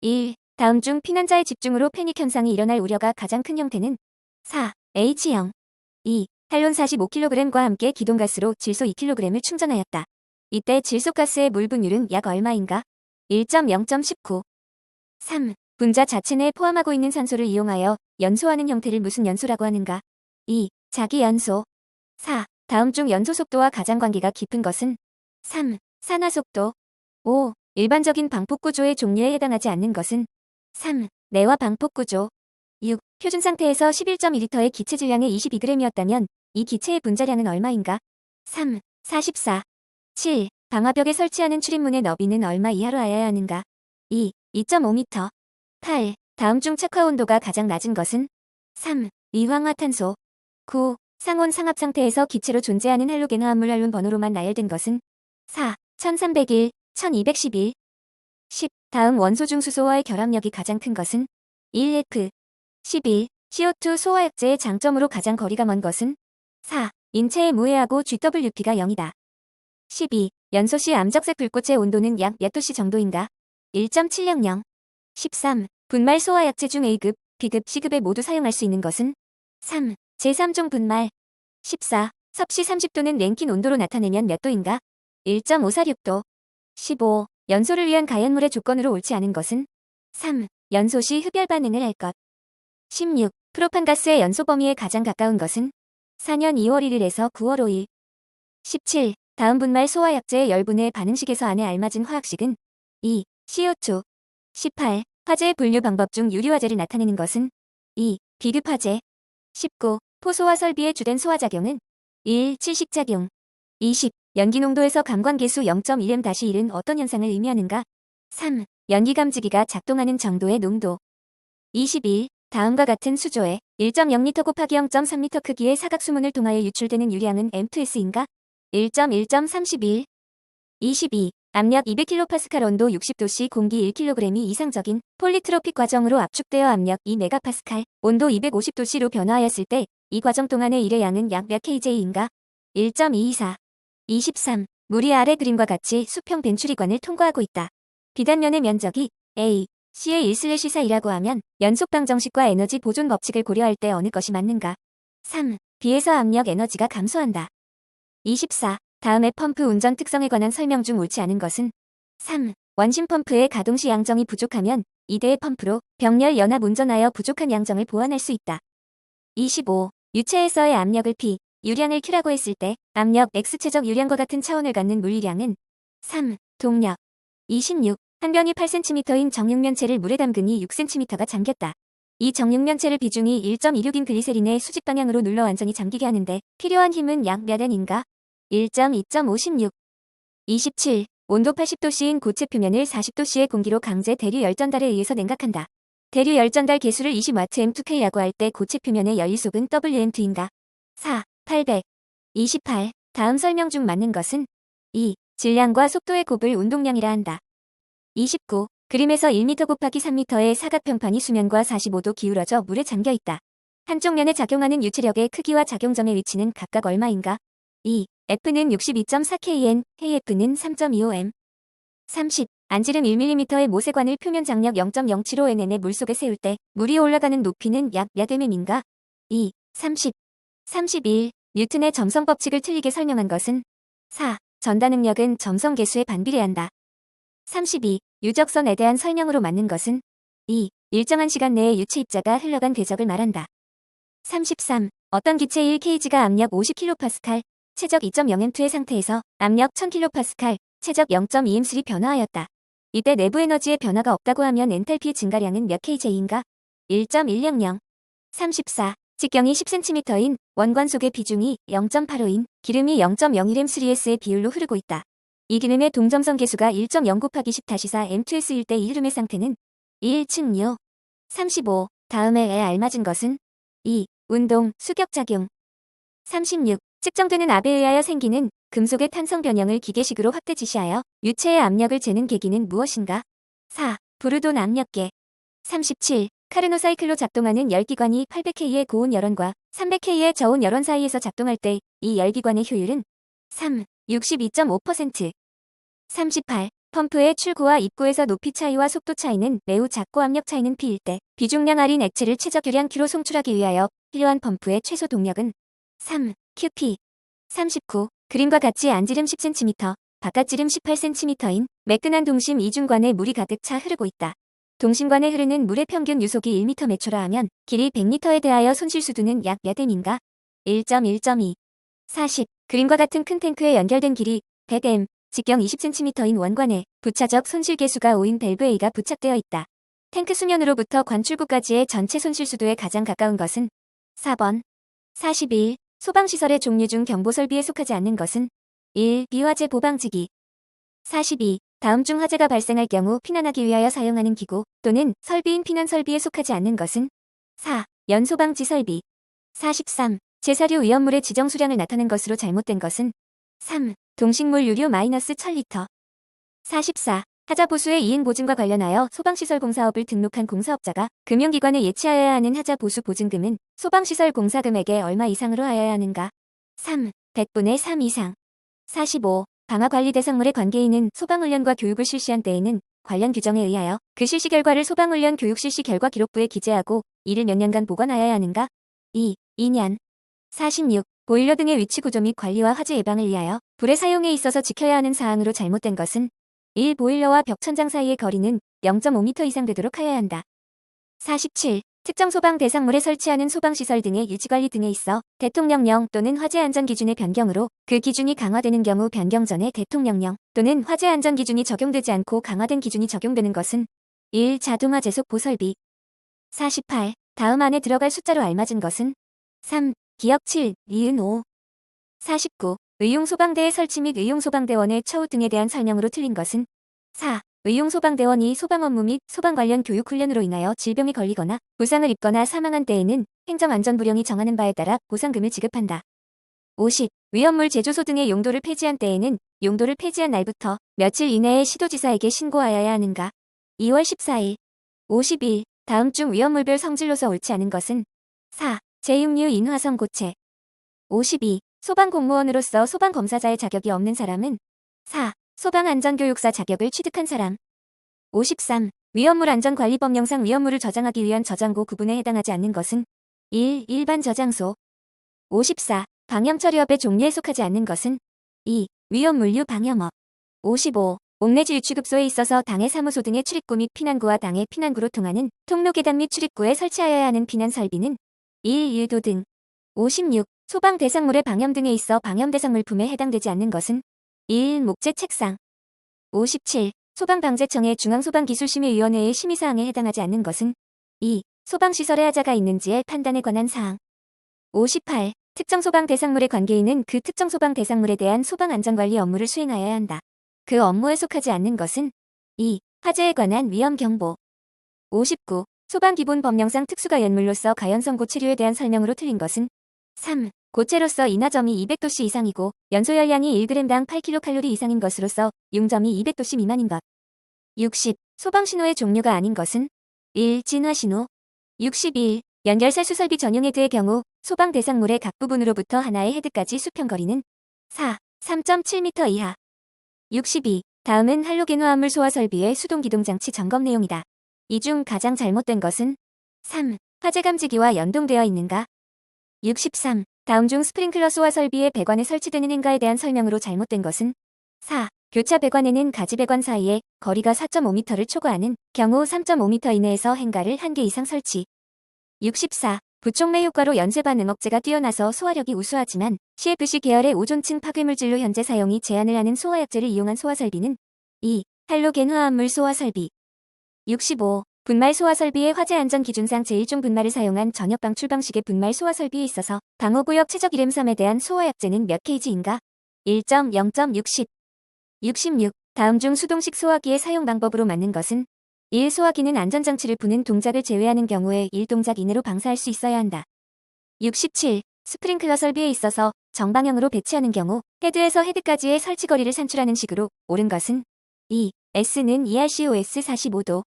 1. 다음 중 피난자의 집중으로 패닉 현상이 일어날 우려가 가장 큰 형태는 4. H형 2. 탈론 45kg과 함께 기동가스로 질소 2kg을 충전하였다. 이때 질소가스의 물 분율은 약 얼마인가? 1.0.19 3. 분자 자체 내에 포함하고 있는 산소를 이용하여 연소하는 형태를 무슨 연소라고 하는가? 2. 자기 연소 4. 다음 중 연소 속도와 가장 관계가 깊은 것은 3. 산화 속도 5. 일반적인 방폭 구조의 종류에 해당하지 않는 것은 3. 내와 방폭 구조 6. 표준 상태에서 11.2리터의 기체 질량의 22g이었다면 이 기체의 분자량은 얼마인가? 3. 44. 7. 방화벽에 설치하는 출입문의 너비는 얼마 이하로 하여야 하는가? 2. 2.5m 8. 다음 중 착화 온도가 가장 낮은 것은 3. 이황화탄소 9. 상온 상합 상태에서 기체로 존재하는 할로겐 화합물 할론 번호로만 나열된 것은 4. 1301, 1211 10. 다음 원소 중 수소와의 결합력이 가장 큰 것은 1F 11. CO2 소화약제의 장점으로 가장 거리가 먼 것은 4. 인체에 무해하고 GWP가 0이다. 12. 연소 시 암적색 불꽃의 온도는 약 몇 도씨 정도인가? 1.700. 13. 분말 소화약제 중 A급, B급, C급에 모두 사용할 수 있는 것은 3. 제3종 분말 14. 섭씨 30도는 랭킨 온도로 나타내면 몇 도인가? 1.546도 15. 연소를 위한 가연물의 조건으로 옳지 않은 것은 3. 연소 시 흡열 반응을 할 것 16. 프로판가스의 연소 범위에 가장 가까운 것은 4년 2월 1일에서 9월 5일 17. 다음 분말 소화약제의 열분의 반응식에서 안에 알맞은 화학식은 2. CO2 18. 화재의 분류 방법 중 유리화재를 나타내는 것은 2. 비급 화재 19. 포소화 설비의 주된 소화작용은 1. 칠식작용 20. 연기 농도에서 감관계수 0.1m-1은 어떤 현상을 의미하는가? 3. 연기 감지기가 작동하는 정도의 농도 21. 다음과 같은 수조에 1.0L 곱하기 0.3m 크기의 사각수문을 통하여 유출되는 유량은 M2S인가? 1.1.31 22. 압력 200kPa 온도 60도씨 공기 1kg이 이상적인 폴리트로픽 과정으로 압축되어 압력 2MPa, 온도 250도씨로 변화하였을 때 이 과정 동안의 일의 양은 약 몇 kJ인가? 1.224 23. 물이 아래 그림과 같이 수평 벤추리관을 통과하고 있다. 비단면의 면적이 A, C의 1/4이라고 하면 연속 방정식과 에너지 보존 법칙을 고려할 때 어느 것이 맞는가? 3. B에서 압력 에너지가 감소한다. 24. 다음의 펌프 운전 특성에 관한 설명 중 옳지 않은 것은 3. 원심 펌프의 가동 시 양정이 부족하면 이대의 펌프로 병렬 연합 운전하여 부족한 양정을 보완할 수 있다. 25. 유체에서의 압력을 P, 유량을 Q라고 했을 때 압력 X체적 유량과 같은 차원을 갖는 물리량은 3. 동력 26. 한 병이 8cm인 정육면체를 물에 담그니 6cm가 잠겼다. 이 정육면체를 비중이 1.26인 글리세린의 수직 방향으로 눌러 완전히 잠기게 하는데 필요한 힘은 약 몇 N인가? 1.2.56 27. 온도 80도씨인 고체 표면을 40도씨의 공기로 강제 대류 열전달에 의해서 냉각한다. 대류 열전달 개수를 20W M2K라고 할 때 고체 표면의 연리속은 WM2인가? 4. 800. 28. 다음 설명 중 맞는 것은 2. 질량과 속도의 곱을 운동량이라 한다. 29. 그림에서 1m 곱하기 3m의 사각평판이 수면과 45도 기울어져 물에 잠겨 있다. 한쪽 면에 작용하는 유체력의 크기와 작용점의 위치는 각각 얼마인가? 2. F는 62.4kN, KF는 3.25M. 30. 안지름 1mm의 모세관을 표면 장력 0.075N의 물속에 세울 때 물이 올라가는 높이는 약 몇 mm인가? 2. 30. 31. 뉴튼의 점성 법칙을 틀리게 설명한 것은 4. 전다 능력은 점성 계수에 반비례한다. 32. 유적선에 대한 설명으로 맞는 것은 2. 일정한 시간 내에 유체 입자가 흘러간 궤적을 말한다. 33. 어떤 기체 1kg가 압력 50kPa, 체적 2.0M2의 상태에서 압력 1000kPa, 체적 0.2M3 변화하였다. 이때 내부 에너지의 변화가 없다고 하면 엔탈피의 증가량은 몇 kJ인가? 1.100. 34. 직경이 10cm인 원관 속의 비중이 0.85인 기름이 0.01M3S의 비율로 흐르고 있다. 이 기름의 동점성 계수가 1.0 곱하기 10-4 M2S일 때 이 흐름의 상태는 1 측류 35. 다음에 에 알맞은 것은 2. 운동, 수격작용 36. 측정되는 압에 의하여 생기는 금속의 탄성 변형을 기계식으로 확대 지시하여 유체의 압력을 재는 계기는 무엇인가? 4. 부르돈 압력계 37. 카르노 사이클로 작동하는 열기관이 800K의 고온 열원과 300K의 저온 열원 사이에서 작동할 때 이 열기관의 효율은 3. 62.5% 38. 펌프의 출구와 입구에서 높이 차이와 속도 차이는 매우 작고 압력 차이는 P일 때 비중량 할인 액체를 최저규량 Q로 송출하기 위하여 필요한 펌프의 최소 동력은 3 QP 39 그림과 같이 안지름 10cm, 바깥지름 18cm인 매끈한 동심 이중관에 물이 가득 차 흐르고 있다. 동심관에 흐르는 물의 평균 유속이 1m 매초라 하면 길이 100m에 대하여 손실 수두는 약몇 m인가? 1.1.2 40 그림과 같은 큰 탱크에 연결된 길이 100m, 직경 20cm인 원관에 부차적 손실 계수가 5인 밸브 A가 부착되어 있다. 탱크 수면으로부터 관출구까지의 전체 손실 수도에 가장 가까운 것은 4번 41 소방시설의 종류 중 경보 설비에 속하지 않는 것은 1. 비화재 보방지기 42. 다음 중 화재가 발생할 경우 피난하기 위하여 사용하는 기구 또는 설비인 피난 설비에 속하지 않는 것은 4. 연소방지 설비 43. 제사류 위험물의 지정 수량을 나타낸 것으로 잘못된 것은 3. 동식물 유류 마이너스 1000리터 44. 하자 보수의 이행 보증과 관련하여 소방시설 공사업을 등록한 공사업자가 금융기관에 예치하여야 하는 하자 보수 보증금은 소방시설 공사금액의 얼마 이상으로 하여야 하는가? 3. 100분의 3 이상 45. 방화관리 대상물의 관계인은 소방훈련과 교육을 실시한 때에는 관련 규정에 의하여 그 실시 결과를 소방훈련 교육 실시 결과 기록부에 기재하고 이를 몇 년간 보관하여야 하는가? 2. 2년 46. 보일러 등의 위치 구조 및 관리와 화재 예방을 위하여 불의 사용에 있어서 지켜야 하는 사항으로 잘못된 것은 1. 보일러와 벽 천장 사이의 거리는 0.5m 이상 되도록 하여야 한다. 47. 특정 소방 대상물에 설치하는 소방시설 등의 유지관리 등에 있어 대통령령 또는 화재안전기준의 변경으로 그 기준이 강화되는 경우 변경 전에 대통령령 또는 화재안전 기준이 적용되지 않고 강화된 기준이 적용되는 것은 1. 자동화 제속 보설비 48. 다음 안에 들어갈 숫자로 알맞은 것은 3. 기억 7, 리은 5 49. 의용소방대의 설치 및 의용소방대원의 처우 등에 대한 설명으로 틀린 것은 4. 의용소방대원이 소방 업무 및 소방 관련 교육 훈련으로 인하여 질병에 걸리거나 부상을 입거나 사망한 때에는 행정안전부령이 정하는 바에 따라 보상금을 지급한다. 50. 위험물 제조소 등의 용도를 폐지한 때에는 용도를 폐지한 날부터 며칠 이내에 시도지사에게 신고하여야 하는가? 2월 14일. 51. 다음 중 위험물별 성질로서 옳지 않은 것은 4. 제6류 인화성 고체 52. 소방공무원으로서 소방검사자의 자격이 없는 사람은 4. 소방안전교육사 자격을 취득한 사람 53. 위험물 안전관리법령상 위험물을 저장하기 위한 저장고 구분에 해당하지 않는 것은 1. 일반 저장소 54. 방염처리업의 종류에 속하지 않는 것은 2. 위험물류 방염업 55. 옥내지 유치급소에 있어서 당의 사무소 등의 출입구 및 피난구와 당의 피난구로 통하는 통로 계단 및 출입구에 설치하여야 하는 피난 설비는 1. 유도 등 56. 소방 대상물의 방염 등에 있어 방염 대상 물품에 해당되지 않는 것은 1. 목재 책상 57. 소방방재청의 중앙소방기술심의위원회의 심의사항에 해당하지 않는 것은 2. 소방시설에 하자가 있는지의 판단에 관한 사항 58. 특정 소방 대상물의 관계인은 그 특정 소방 대상물에 대한 소방 안전관리 업무를 수행하여야 한다. 그 업무에 속하지 않는 것은 2. 화재에 관한 위험 경보 59. 소방 기본 법령상 특수가 연물로서 가연성 고체류에 대한 설명으로 틀린 것은 3. 고체로서 인하점이 200도씨 이상이고 연소 열량이 1g당 8kcal 이상인 것으로서 융점이 200도씨 미만인 것. 60. 소방신호의 종류가 아닌 것은 1. 진화신호 61. 연결사 수설비 전용 헤드의 경우 소방 대상물의 각 부분으로부터 하나의 헤드까지 수평거리는 4. 3.7m 이하 62. 다음은 할로겐 화합물 소화 설비의 수동 기동 장치 점검 내용이다. 이 중 가장 잘못된 것은 3. 화재 감지기와 연동되어 있는가? 63. 다음 중 스프링클러 소화 설비의 배관에 설치되는 행가에 대한 설명으로 잘못된 것은 4. 교차 배관에는 가지 배관 사이에 거리가 4.5m를 초과하는 경우 3.5m 이내에서 행가를 1개 이상 설치. 64. 부촉매 효과로 연쇄 반 응억제가 뛰어나서 소화력이 우수하지만 CFC 계열의 오존층 파괴물질로 현재 사용이 제한을 하는 소화약제를 이용한 소화 설비는 2. 할로겐 화합물 소화 설비 65. 분말 소화 설비의 화재 안전 기준상 제1종 분말을 사용한 전역 방출 방식의 분말 소화 설비에 있어서 방호 구역 최적 이름삼에 대한 소화 약제는 몇 kg인가? 1.0.60 66. 다음 중 수동식 소화기의 사용 방법으로 맞는 것은 1. 소화기는 안전장치를 푸는 동작을 제외하는 경우에 1동작 이내로 방사할 수 있어야 한다. 67. 스프링클러 설비에 있어서 정방향으로 배치하는 경우 헤드에서 헤드까지의 설치거리를 산출하는 식으로 옳은 것은 2. S는 ERCOS 45도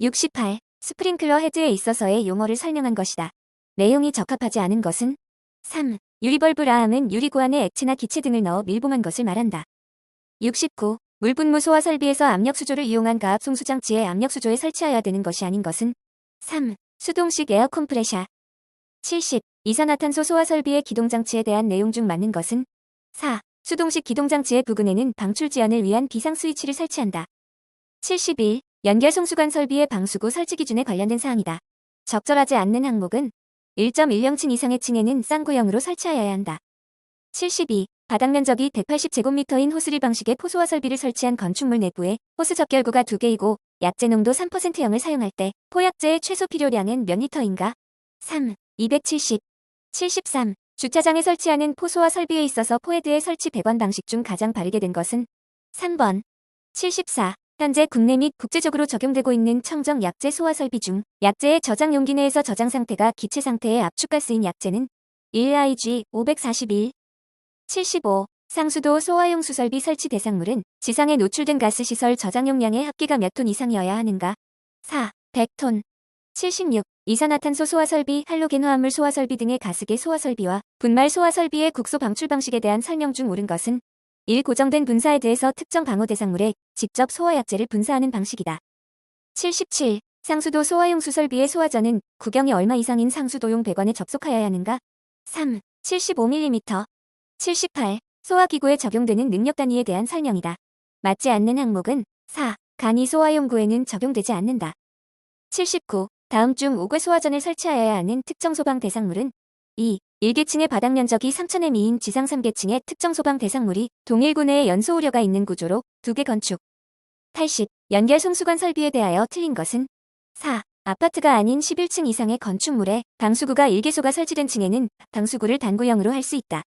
68. 스프링클러 헤드에 있어서의 용어를 설명한 것이다. 내용이 적합하지 않은 것은 3. 유리벌브 라함은 유리구 안에 액체나 기체 등을 넣어 밀봉한 것을 말한다. 69. 물분무 소화 설비에서 압력 수조를 이용한 가압 송수장치에 압력 수조에 설치하여야 되는 것이 아닌 것은 3. 수동식 에어 컴프레셔 70. 이산화탄소 소화 설비의 기동장치에 대한 내용 중 맞는 것은 4. 수동식 기동장치의 부근에는 방출 지연을 위한 비상 스위치를 설치한다. 71. 연결 송수관 설비의 방수구 설치 기준에 관련된 사항이다. 적절하지 않는 항목은 1.10층 이상의 층에는 쌍구형으로 설치하여야 한다. 72. 바닥 면적이 180제곱미터인 호스리 방식의 포소화 설비를 설치한 건축물 내부에 호스 접결구가 2개이고 약재 농도 3%형을 사용할 때 포약재의 최소 필요량은 몇 리터인가? 3. 270. 73. 주차장에 설치하는 포소화 설비에 있어서 포헤드의 설치 배관 방식 중 가장 바르게 된 것은 3번. 74. 현재 국내 및 국제적으로 적용되고 있는 청정 약재 소화 설비 중 약재의 저장 용기 내에서 저장 상태가 기체 상태의 압축가스인 약재는 1IG 541. 75. 상수도 소화용 수설비 설치 대상물은 지상에 노출된 가스 시설 저장 용량의 합계가 몇 톤 이상이어야 하는가? 4. 100톤. 76. 이산화탄소 소화 설비, 할로겐 화합물 소화 설비 등의 가스계 소화 설비와 분말 소화 설비의 국소 방출 방식에 대한 설명 중 옳은 것은 1. 고정된 분사에 대해서 특정 방호 대상물에 직접 소화 약재를 분사하는 방식이다. 77. 상수도 소화용 수설비의 소화전은 구경이 얼마 이상인 상수도용 배관에 접속하여야 하는가? 3. 75mm. 78. 소화기구에 적용되는 능력 단위에 대한 설명이다. 맞지 않는 항목은 4. 간이 소화용구에는 적용되지 않는다. 79. 다음 중 5개 소화전을 설치하여야 하는 특정 소방 대상물은 2. 1계층의 바닥 면적이 3천의 미인 지상 3계층의 특정 소방 대상물이 동일 구내에 연소 우려가 있는 구조로 2개 건축. 80. 연결 송수관 설비에 대하여 틀린 것은 4. 아파트가 아닌 11층 이상의 건축물에 방수구가 1개소가 설치된 층에는 방수구를 단구형으로 할 수 있다.